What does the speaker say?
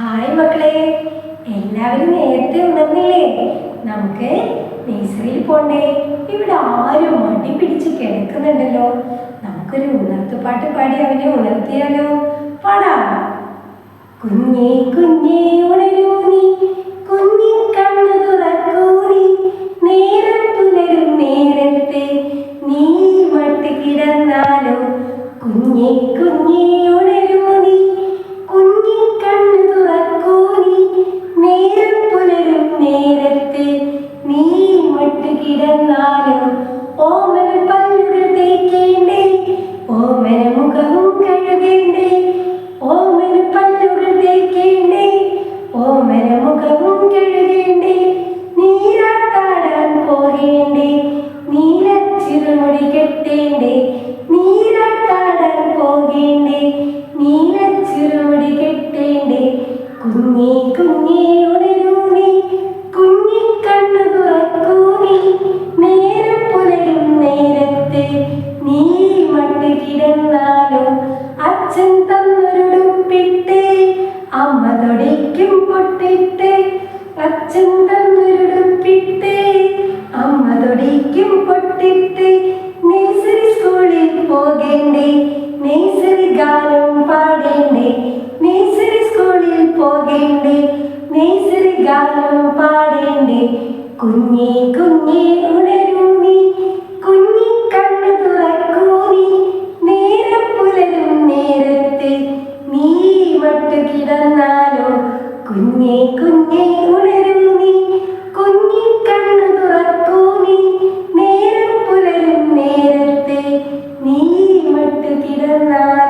Hi മക്കളെ. എല്ലാവരും നേരത്തെ ഉണർന്നില്ലേ നമുക്ക് നേഴ്സറിയിൽ പോണ്ടേ. ഇവിടെ ആരും മടി പിടിച്ച് കിടക്കുന്നുണ്ടല്ലോ. നമുക്കൊരു ഉണർത്തുപാട്ട് പാടി അവനെ ഉണർത്തിയാലോ? പാടാ. കുഞ്ഞേ കുഞ്ഞേ ഉണരൂ നീ. കുഞ്ഞി കണ്ണു തുറക്കൂ നീ നേരം പുലരും നേരത്തെ നീ മട്ട് കിടന്നാലോ? കുഞ്ഞേ ഓമന പല്ലുകൾ തേക്കേണ്ടേ? ഓമന മുഖവും കഴുകേണ്ടേ? ഓമന പല്ലുകൾ തേക്കേണ്ടേ? ഓമന മുഖവും കഴുകേണ്ടേ? നീരാട്ടാടാൻ പോകേണ്ടേ? നീലച്ചിറുമുടി കെട്ടേണ്ടേ? നീരാട്ടാടാൻ പോകേണ്ടേ? നീലച്ചിറുമുടി കെട്ടേണ്ടേ? കുഞ്ഞേ കുഞ്ഞേ അമ്മ പൊട്ടിട്ടേ അച്ഛൻ തന്നൊരുടുപ്പിട്ട് അമ്മ തൊടിക്കും പൊട്ടിട്ടേ നേഴ്സറി സ്കൂളിൽ പോകേണ്ടേ? ഗാനം പാടേണ്ടേ? നേഴ്സറി സ്കൂളിൽ പോകേണ്ടേ? നേഴ്സറി ഗാനം പാടേണ്ടേ? കുഞ്ഞേ കുഞ്ഞേ ഉണരൂ അടിവട്ട് കിടന്നാലോ കുഞ്ഞെ കുഞ്ഞെ ഉണരൂ നീ. കുഞ്ഞി കണ്ണു തുറക്കൂ നീ. നേരം പുലരും നേരത്തെ നീ മട്ട് കിടന്നാലോ